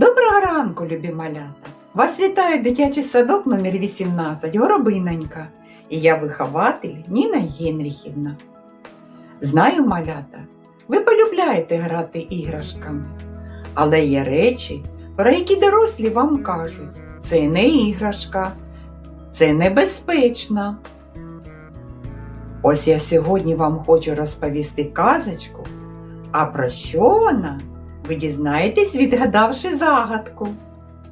Доброго ранку, любі малята! Вас вітає дитячий садок номер 18 Горобинонька. І я вихователь Ніна Єнріхівна. Знаю, малята, ви полюбляєте грати іграшками, але є речі, про які дорослі вам кажуть, це не іграшка, це небезпечно. Ось я сьогодні вам хочу розповісти казочку, а про що вона? Ви дізнаєтесь, відгадавши загадку.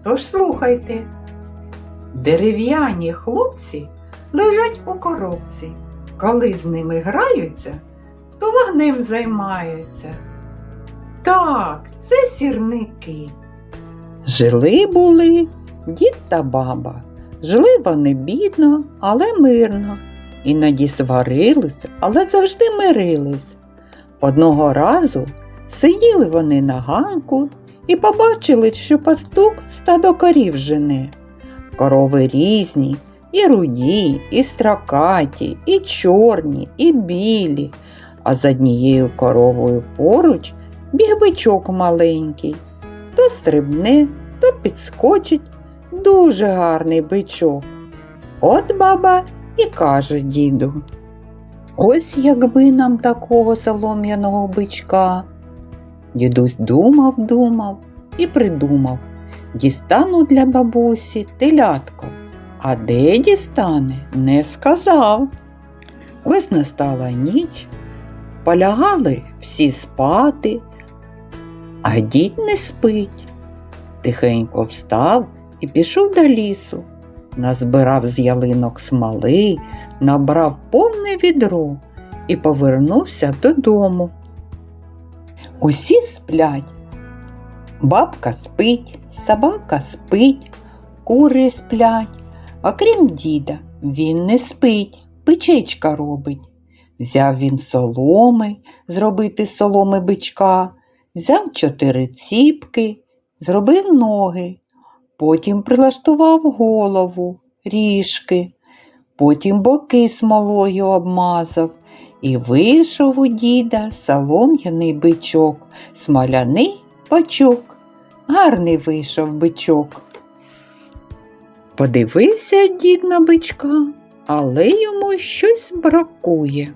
Тож слухайте. Дерев'яні хлопці лежать у коробці. Коли з ними граються, то вогнем займаються. Так, це сірники. Жили були дід та баба. Жили вони бідно, але мирно. Іноді сварились, але завжди мирились. Одного разу Сиділи вони на ганку і побачили, що пастух стадо корів жене. Корови різні, і руді, і стракаті, і чорні, і білі, а за однією коровою поруч біг бичок маленький. То стрибне, то підскочить дуже гарний бичок. От баба і каже діду. Ось якби нам такого солом'яного бичка. Дідусь думав, думав і придумав. Дістану для бабусі телятко, а де дістане, не сказав. Ось настала ніч, полягали всі спати, а дід не спить. Тихенько встав і пішов до лісу, назбирав з ялинок смоли, набрав повне відро і повернувся додому. Усі сплять. Бабка спить, собака спить, кури сплять. Окрім діда, він не спить, печечка робить. Взяв він соломи зробити соломи бичка, взяв чотири ціпки, зробив ноги, потім прилаштував голову, ріжки, потім боки смолою обмазав. І вийшов у діда солом'яний бичок, смоляний бачок. Гарний вийшов бичок. Подивився дід на бичка, але йому щось бракує.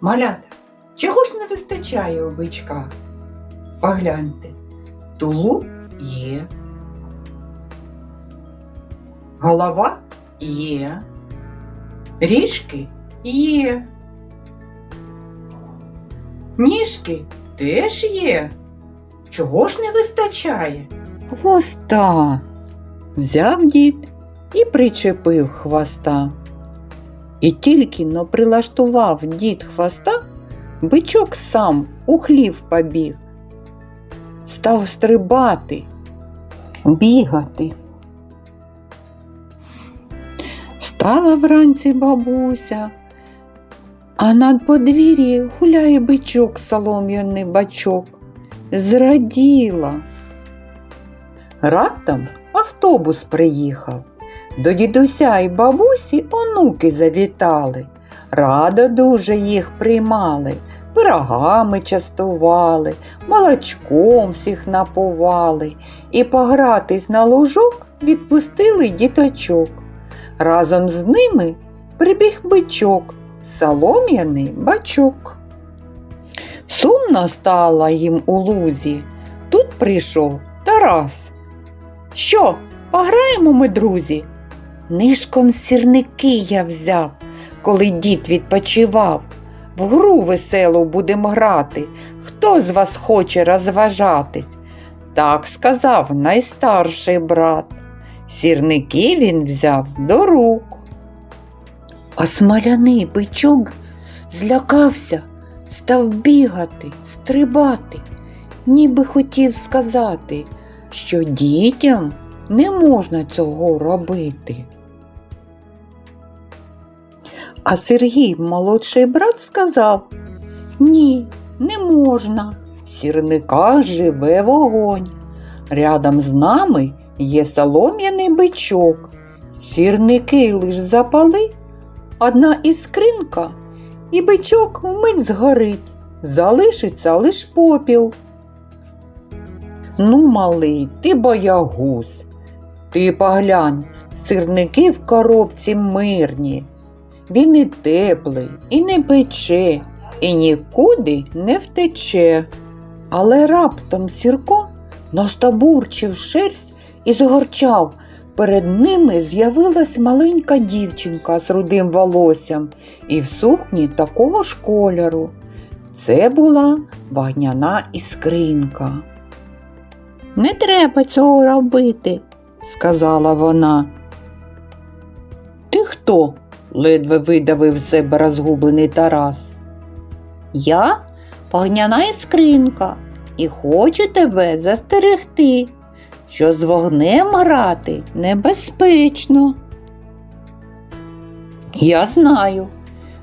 Малята, чого ж не вистачає у бичка? Погляньте, тулуб є. Голова є. Ріжки Є. Ніжки теж є. Чого ж не вистачає? Хвоста. Взяв дід і причепив хвоста. І тільки но прилаштував дід хвоста, бичок сам у хлів побіг. Став стрибати, бігати. Встала вранці бабуся, а над подвір'ї гуляє бичок солом'яний бачок. Зраділа. Раптом автобус приїхав. До дідуся і бабусі онуки завітали. Радо дуже їх приймали, пирогами частували, молочком всіх напували і погратись на лужок відпустили діточок. Разом з ними прибіг бичок, солом'яний бачок. Сумно стало їм у лузі. Тут прийшов Тарас. Що, пограємо ми, друзі? Нишком сірники я взяв, коли дід відпочивав. В гру веселу будемо грати. Хто з вас хоче розважатись? Так сказав найстарший брат. Сірники він взяв до рук. А смоляний бичок злякався, став бігати, стрибати, ніби хотів сказати, що дітям не можна цього робити. А Сергій, молодший брат, сказав Ні, не можна. В сірниках живе вогонь. Рядом з нами є солом'яний бичок. Сірники лиш запали, одна іскринка, і бичок вмить згорить, залишиться лиш попіл. Ну, малий, ти боягуз. Ти поглянь, сирники в коробці мирні. Він і теплий, і не пече, і нікуди не втече. Але раптом Сірко настабурчив шерсть і загорчав. Перед ними з'явилась маленька дівчинка з рудим волоссям і в сукні такого ж кольору. Це була вогняна іскринка. Не треба цього робити, сказала вона. Ти хто? ледве видавив з себе розгублений Тарас. Я вогняна іскринка і хочу тебе застерегти, що з вогнем грати небезпечно. Я знаю.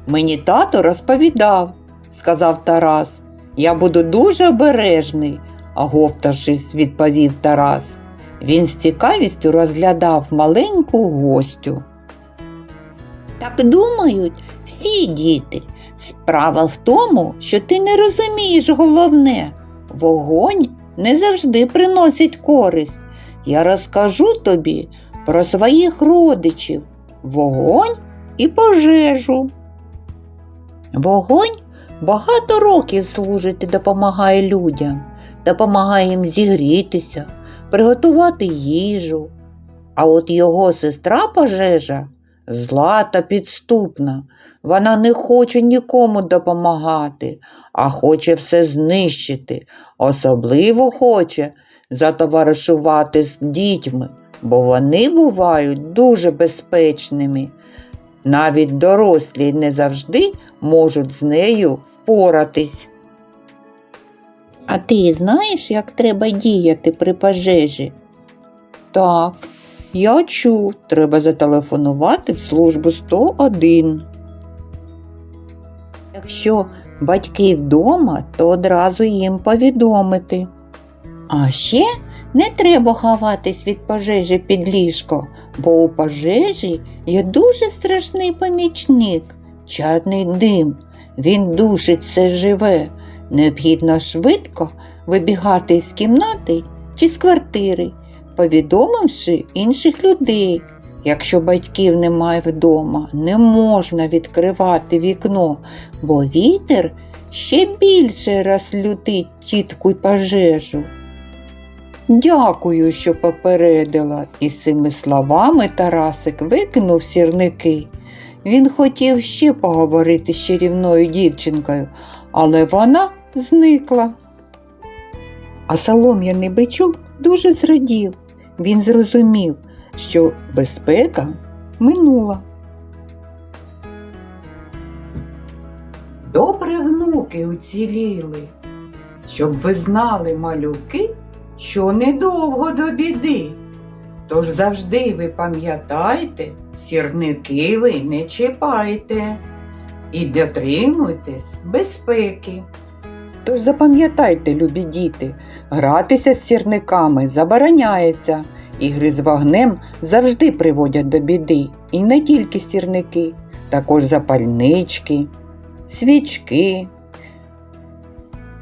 Мені тато розповідав, сказав Тарас. Я буду дуже обережний, оговтавшись, відповів Тарас. Він з цікавістю розглядав маленьку гостю. Так думають всі діти. Справа в тому, що ти не розумієш головне. Вогонь не завжди приносить користь. Я розкажу тобі про своїх родичів, вогонь і пожежу. Вогонь багато років служить і допомагає людям, допомагає їм зігрітися, приготувати їжу. А от його сестра пожежа зла та підступна. Вона не хоче нікому допомагати, а хоче все знищити. Особливо хоче затоваришувати з дітьми, бо вони бувають дуже безпечними. Навіть дорослі не завжди можуть з нею впоратись. А ти знаєш, як треба діяти при пожежі? Так, я чув, треба зателефонувати в службу 101. Якщо батьки вдома, то одразу їм повідомити. А ще не треба ховатись від пожежі під ліжко, бо у пожежі є дуже страшний помічник, чадний дим. Він душить все живе. Необхідно швидко вибігати з кімнати чи з квартири, повідомивши інших людей. Якщо батьків немає вдома, не можна відкривати вікно, бо вітер ще більше розлютить тітку й пожежу. Дякую, що попередила. І цими словами Тарасик викинув сірники. Він хотів ще поговорити з чарівною дівчинкою, але вона зникла. А солом'яний бичок дуже зрадів. Він зрозумів, що безпека минула. Добре внуки уціліли, щоб ви знали, малюки, що недовго до біди. Тож завжди ви пам'ятайте, сірники ви не чіпайте і дотримуйтесь безпеки. Тож запам'ятайте, любі діти, гратися з сірниками забороняється. Ігри з вогнем завжди приводять до біди. І не тільки сірники, також запальнички, свічки,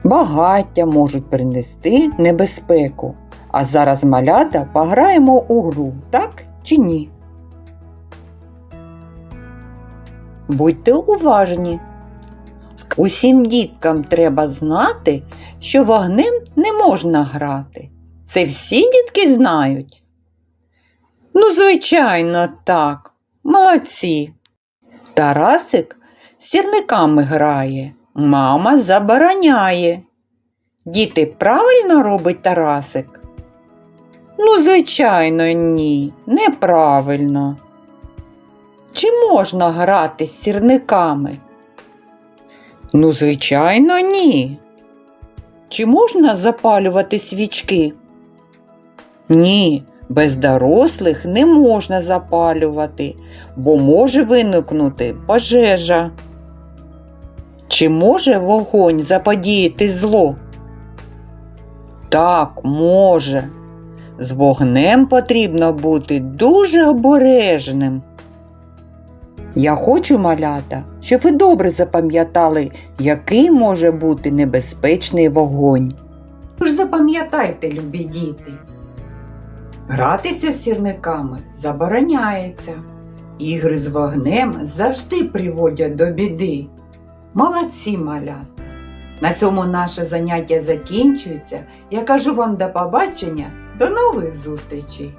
багаття можуть принести небезпеку. А зараз малята пограємо у гру, так чи ні? Будьте уважні. Усім діткам треба знати, що вогнем не можна грати. Це всі дітки знають? Ну, звичайно, так. Молодці. Тарасик сірниками грає, мама забороняє. Діти правильно робить Тарасик? Ну, звичайно, ні, неправильно. Чи можна грати з сірниками? Ну, звичайно, ні. Чи можна запалювати свічки? Ні, без дорослих не можна запалювати, бо може виникнути пожежа. Чи може вогонь заподіяти зло? Так, може. З вогнем потрібно бути дуже обережним. Я хочу, малята, щоб ви добре запам'ятали, який може бути небезпечний вогонь. Тож запам'ятайте, любі діти. Гратися з сірниками забороняється. Ігри з вогнем завжди приводять до біди. Молодці малята! На цьому наше заняття закінчується. Я кажу вам до побачення, до нових зустрічей!